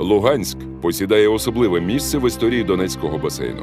Луганськ посідає особливе місце в історії Донецького басейну.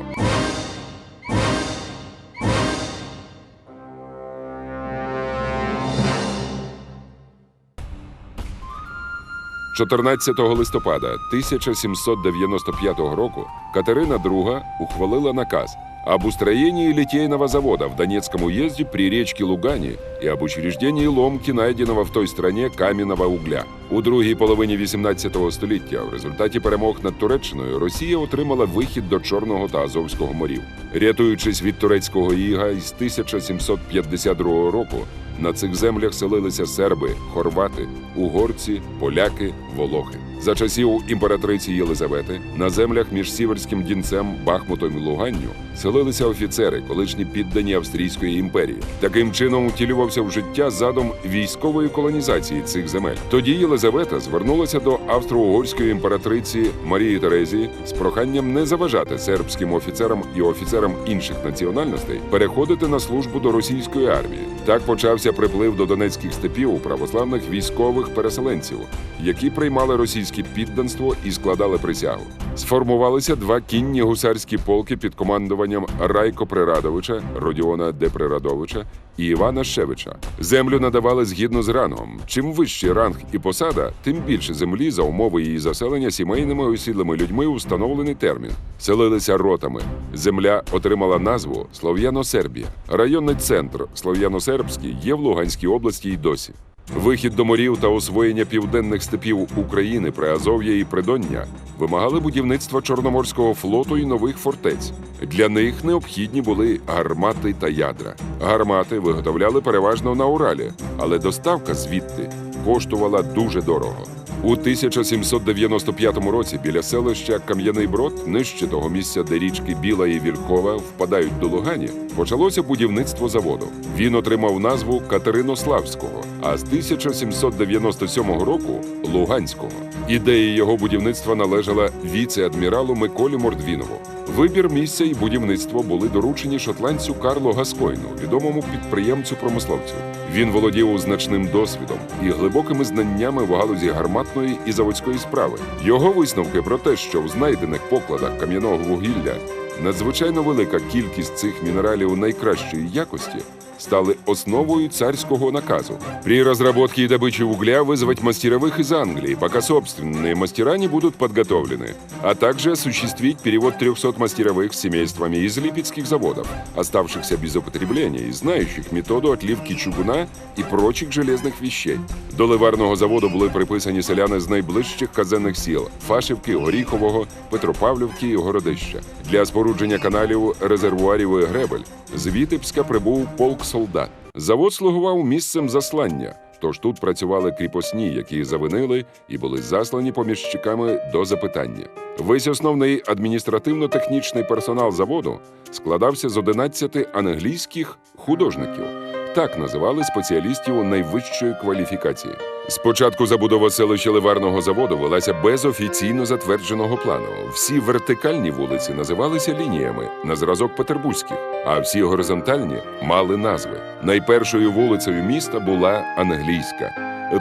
14 листопада 1795 року Катерина II ухвалила наказ об устроении литейного завода в Донецком уезде при речке Лугане и об учреждении ломки, найденного в той стране каменного угля. У другій половині 18 століття в результаті перемог над Туреччиною Росія отримала вихід до Чорного та Азовського морів. Рятуючись від турецького іга, із 1752 року на цих землях селилися серби, хорвати, угорці, поляки, волохи. За часів імператриці Єлизавети на землях між Сіверським Дінцем, Бахмутом і Луганню селилися офіцери, колишні піддані Австрійської імперії. Таким чином втілювався в життя задум військової колонізації цих земель. Тоді Єлизавета звернулася до австро-угорської імператриці Марії Терезії з проханням не заважати сербським офіцерам і офіцерам інших національностей переходити на службу до російської армії. Так почався приплив до донецьких степів православних військових переселенців, які приймали російське підданство і складали присягу. Сформувалися два кінні гусарські полки під командуванням Райко Прирадовича, Родіона Деприрадовича і Івана Шевича. Землю надавали згідно з рангом. Чим вищий ранг і посада, тим більше землі за умови її заселення сімейними осідлими людьми у встановлений термін. Селилися ротами. Земля отримала назву Слов'яно-Сербія. Районний центр Слов'яно-Сербський є в Луганській області й досі. Вихід до морів та освоєння південних степів України, Приазов'я і Придоння вимагали будівництва Чорноморського флоту і нових фортець. Для них необхідні були гармати та ядра. Гармати виготовляли переважно на Уралі, але доставка звідти коштувала дуже дорого. У 1795 році біля селища Кам'яний Брод, нижче того місця, де річки Біла і Вількова впадають до Лугані, почалося будівництво заводу. Він отримав назву Катеринославського, а з 1797 року Луганського. Ідея його будівництва належала віце-адміралу Миколі Мордвінову. Вибір місця і будівництво були доручені шотландцю Карло Гаскойну, відомому підприємцю-промисловцю. Він володів значним досвідом і глибокими знаннями в галузі гарматної і заводської справи. Його висновки про те, що в знайдених покладах кам'яного вугілля надзвичайно велика кількість цих мінералів найкращої якості, стали основою царского наказу. При разработке и добыче угля вызвать мастеровых из Англии, пока собственные мастера не будут подготовлены, а также осуществить перевод 300 мастеровых с семействами из липецких заводов, оставшихся без употребления и знающих методу отливки чугуна и прочих железных вещей. До ливарного заводу були приписані селяни з найближчих казенних сіл Фашівки, Горіхового, Петропавлівки і Городища. Для спорудження каналів, резервуарів і гребель з Вітебська прибув полк солдат. Завод слугував місцем заслання. Тож тут працювали кріпосні, які завинили і були заслані поміщиками до запитання. Весь основний адміністративно-технічний персонал заводу складався з 11 англійських художників. Так називали спеціалістів найвищої кваліфікації. Спочатку забудова селища ливарного заводу велася без офіційно затвердженого плану. Всі вертикальні вулиці називалися лініями на зразок петербурзьких, а всі горизонтальні мали назви. Найпершою вулицею міста була англійська.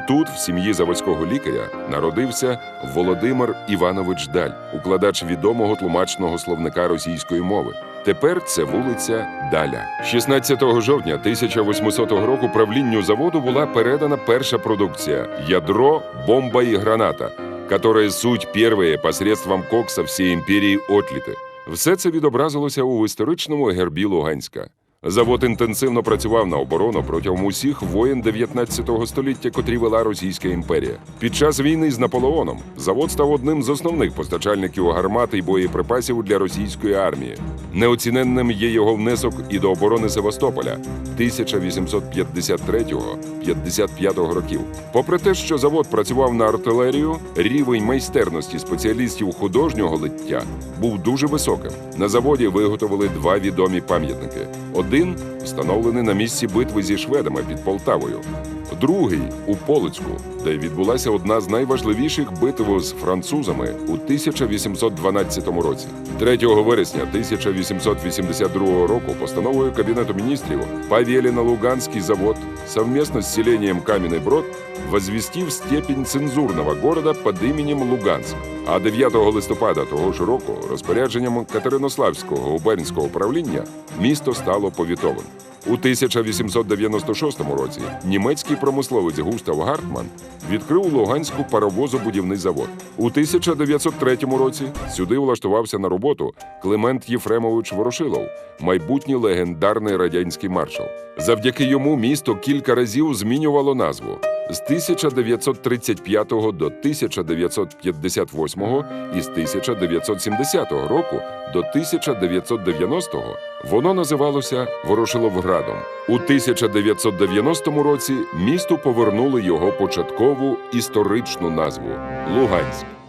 Тут, в сім'ї заводського лікаря, народився Володимир Іванович Даль, укладач відомого тлумачного словника російської мови. Тепер це вулиця Даля. 16 жовтня 1800 року правлінню заводу була передана перша продукція ядро, бомба і граната, которые суть первые посредством кокса всієї імперії отліти. Все це відобразилося у історичному гербі Луганська. Завод інтенсивно працював на оборону протягом усіх воєн 19 століття, котрі вела Російська імперія. Під час війни з Наполеоном завод став одним з основних постачальників гармат і боєприпасів для російської армії. Неоціненним є його внесок і до оборони Севастополя 1853-55 років. Попри те, що завод працював на артилерію, рівень майстерності спеціалістів художнього лиття був дуже високим. На заводі виготовили два відомі пам'ятники. Один встановлений на місці битви зі шведами під Полтавою. Другий у Полицьку, де відбулася одна з найважливіших битв з французами у 1812 році. 3 вересня 1882 року постановою Кабінету міністрів повелено Луганский завод совместно с селением Каменный Брод возвести в степень цензурного города под именем Луганск. А 9 листопада того ж року розпорядженням Катеринославського губернського управління місто стало повітовим. У 1896 році німецький промисловець Густав Гартман відкрив у Луганську паровозобудівний завод. У 1903 році сюди влаштувався на роботу Климент Єфремович Ворошилов, майбутній легендарний радянський маршал. Завдяки йому місто кілька разів змінювало назву. З 1935 до 1958 і з 1970 року до 1990 воно називалося Ворошиловградом. У 1990 році місту повернули його початкову історичну назву Луганськ.